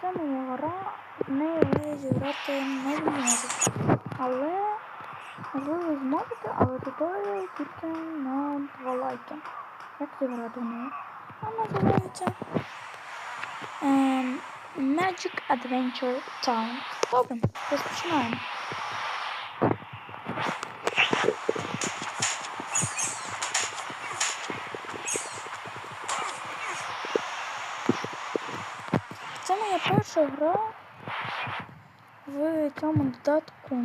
це моя гра, в неї ви зіграти не зможете. Але можливо зможете, але туторіал тільки на два лайки. Як зіграти в неї? Вона називається ем, Magic Adventure Town. Добре, розпочинаємо. Моя перша гра в цьому додатку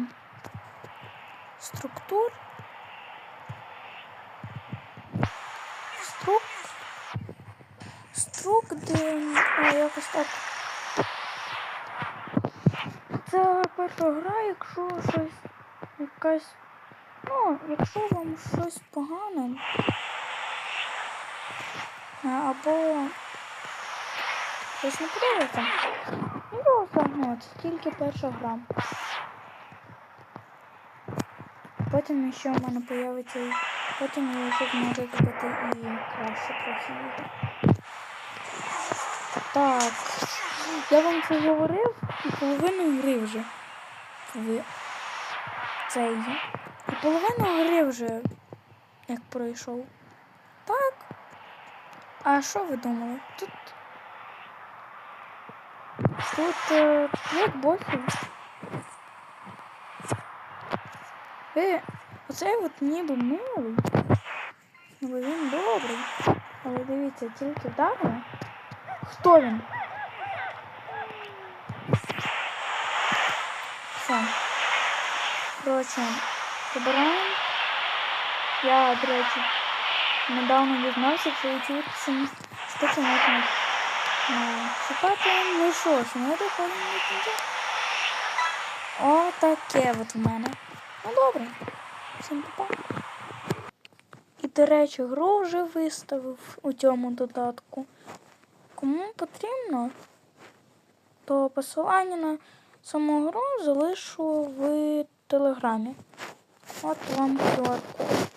структур. Струк. Струк, де а, якось так. Це перша гра, якщо щось якась. Ну, якщо вам щось погане. Або щось не подобається. Ну, загалом, це тільки перша гра. Потім ще в мене появиться потім я вже зможу зробити і краще трохи. Так. Я вам це говорив і половину гри вже. Ви цей. І половину гри вже як пройшов. Так. А що ви думали? Тут. Тут е, п'ять босів. Е, оцей от ніби милий. Але він добрий. Але дивіться, тільки вдарили. Хто він? Все. Коротше, забираємо. Я, до речі, недавно дізнався, що YouTube цим штуки можна шукати. Ну що ж, ми доходимо до кінця. О, от в мене. Ну добре. Всім па-па. І, до речі, гру вже виставив у цьому додатку. Кому потрібно, то посилання на саму гру залишу в телеграмі. От вам QR-код.